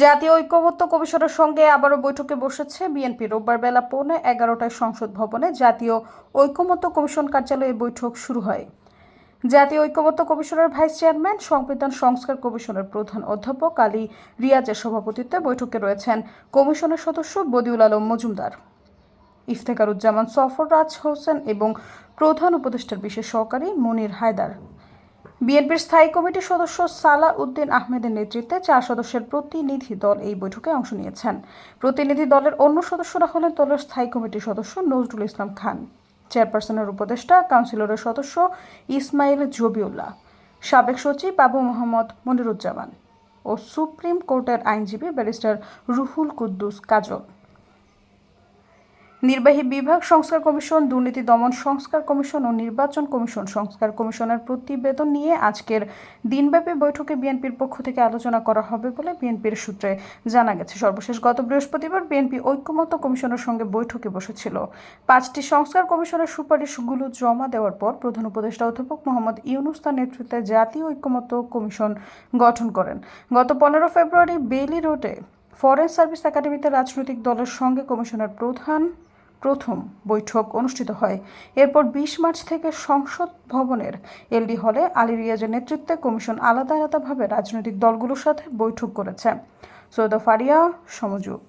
জাতীয় ঐক্যমত্য কমিশনের সঙ্গে আবারও বৈঠকে বসেছে বিএনপি। রোববার বেলা পৌনে এগারোটায় সংসদ ভবনে জাতীয় ঐক্যমত্য কমিশন কার্যালয়ে বৈঠক শুরু হয়। জাতীয় ঐক্যমত্য কমিশনের ভাইস চেয়ারম্যান, সংবিধান সংস্কার কমিশনের প্রধান অধ্যাপক আলী রিয়াজের সভাপতিত্বে বৈঠকে রয়েছেন কমিশনের সদস্য বদিউল আলম মজুমদার। ইফতেখারুজ্জামান সফররাজ হোসেন এবং প্রধান উপদেষ্টার বিশেষ সহকারী মনির হায়দার। বিএনপির স্থায়ী কমিটির সদস্য সালা উদ্দিন আহমেদের নেতৃত্বে চার সদস্যের প্রতিনিধি দল এই বৈঠকে অংশ নিয়েছেন। প্রতিনিধি দলের অন্য সদস্যরা হলেন দলের স্থায়ী কমিটির সদস্য নজরুল ইসলাম খান। চেয়ারপারসনের উপদেষ্টা, কাউন্সিলরের সদস্য ইসমাইল জবিউল্লাহ। সাবেক সচিব আবু মোহাম্মদ মনিরুজ্জামান ও সুপ্রিম কোর্টের আইনজীবী ব্যারিস্টার রুহুল কুদ্দুস কাজল। নির্বাহী বিভাগ সংস্কার কমিশন, দুর্নীতি দমন সংস্কার কমিশন ও নির্বাচন কমিশন সংস্কার কমিশনের প্রতিবেদন নিয়ে আজকের দিনব্যাপী বৈঠকে বিএনপির পক্ষ থেকে আলোচনা করা হবে বলে বিএনপির সূত্রে জানা গেছে। সর্বশেষ গত বৃহস্পতিবার বিএনপি ঐক্যমত্য কমিশনের সঙ্গে বৈঠকে বসেছিল। পাঁচটি সংস্কার কমিশনের সুপারিশগুলো জমা দেওয়ার পর প্রধান উপদেষ্টা অধ্যাপক মোহাম্মদ ইউনুস তার নেতৃত্বে জাতীয় ঐক্যমত্য কমিশন গঠন করেন। গত পনেরো ফেব্রুয়ারি বেইলি রোডে ফরেন সার্ভিস একাডেমিতে রাজনৈতিক দলের সঙ্গে কমিশনের প্রধান প্রথম বৈঠক অনুষ্ঠিত হয়। এরপর বিশ মার্চ থেকে সংসদ ভবনের এলডি হলে আলী রিয়াজের নেতৃত্বে কমিশন আলাদা আলাদাভাবে রাজনৈতিক দলগুলোর সাথে বৈঠক করেছে। সৈয়দ ফারিয়া সমযোগ